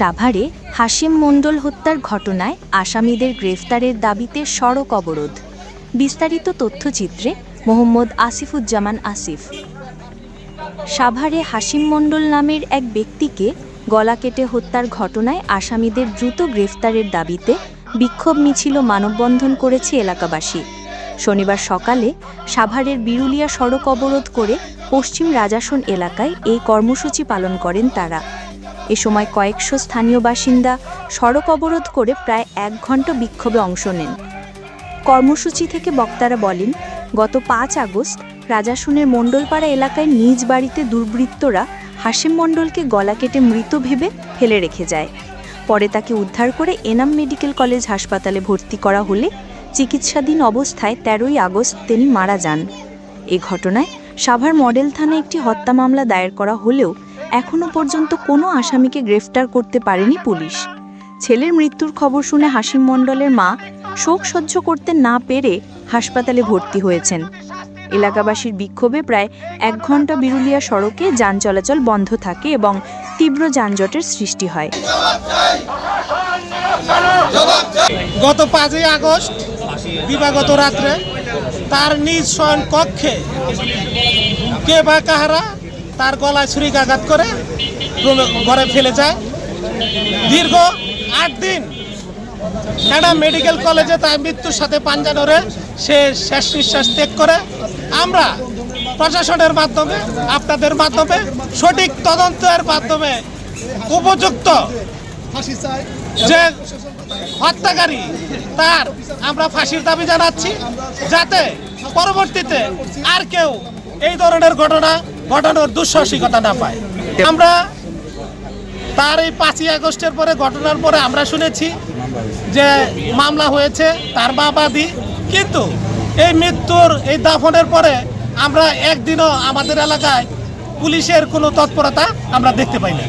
সাভারে হাসিম মণ্ডল হত্যার ঘটনায় আসামিদের গ্রেফতারের দাবিতে সড়ক অবরোধ। বিস্তারিত তথ্যচিত্রে মোহাম্মদ আসিফুজ্জামান আসিফ। সাভারে হাসিম মণ্ডল নামের এক ব্যক্তিকে গলা কেটে হত্যার ঘটনায় আসামিদের দ্রুত গ্রেফতারের দাবিতে বিক্ষোভ মিছিল মানববন্ধন করেছে এলাকাবাসী। শনিবার সকালে সাভারের বিরুলিয়া সড়ক অবরোধ করে পশ্চিম রাজাসন এলাকায় এই কর্মসূচি পালন করেন তারা। এ সময় কয়েকশো স্থানীয় বাসিন্দা সড়ক অবরোধ করে প্রায় এক ঘণ্টা বিক্ষোভে অংশ নেন। কর্মসূচি থেকে বক্তারা বলেন, গত পাঁচ আগস্ট রাজাসনের মণ্ডলপাড়া এলাকায় নিজ বাড়িতে দুর্বৃত্তরা হাসিম মণ্ডলকে গলা কেটে মৃত ভেবে ফেলে রেখে যায়। পরে তাকে উদ্ধার করে এনাম মেডিকেল কলেজ হাসপাতালে ভর্তি করা হলে চিকিৎসাধীন অবস্থায় তেরোই আগস্ট তিনি মারা যান। এ ঘটনায় সাভার মডেল থানায় একটি হত্যা মামলা দায়ের করা হলেও এখনও পর্যন্ত কোনো আসামিকে গ্রেফতার করতে পারেনি পুলিশ। ছেলের মৃত্যুর খবর শুনে হাসিম মণ্ডলের মা শোক সহ্য করতে না পেরে হাসপাতালে ভর্তি হয়েছেন। এলাকাবাসীর বিক্ষোভে প্রায় এক ঘণ্টা বিরুলিয়া সড়কে যান চলাচল বন্ধ থাকে এবং তীব্র যানজটের সৃষ্টি হয়। গত পাঁচই আগস্ট, দিবাগত রাত্রে তার নিজ শয়ন কক্ষে কে বা কাহারা তার গলায় ছুরিকাঘাত করে ঘরে ফেলে যায়। দীর্ঘ আট দিন একটা মেডিকেল কলেজে তার মৃত্যুর সাথে পাঞ্জা ধরে সে শেষ নিঃশ্বাস ত্যাগ করে। আমরা প্রশাসনের মাধ্যমে, আপনাদের মাধ্যমে সঠিক তদন্তের মাধ্যমে উপযুক্ত যে হত্যাকারী, তার আমরা ফাঁসির দাবি জানাচ্ছি, যাতে পরবর্তীতে আর কেউ এই ধরনের ঘটনা ঘটানোর দুঃসাহসিকতা না পায়। আমরা তার এই পাঁচই আগস্টের পরে, ঘটনার পরে আমরা শুনেছি যে মামলা হয়েছে তার বাবাদি কিন্তু এই মৃত্যুর, এই দাফনের পরে আমরা একদিনও আমাদের এলাকায় পুলিশের কোনো তৎপরতা আমরা দেখতে পাইনি।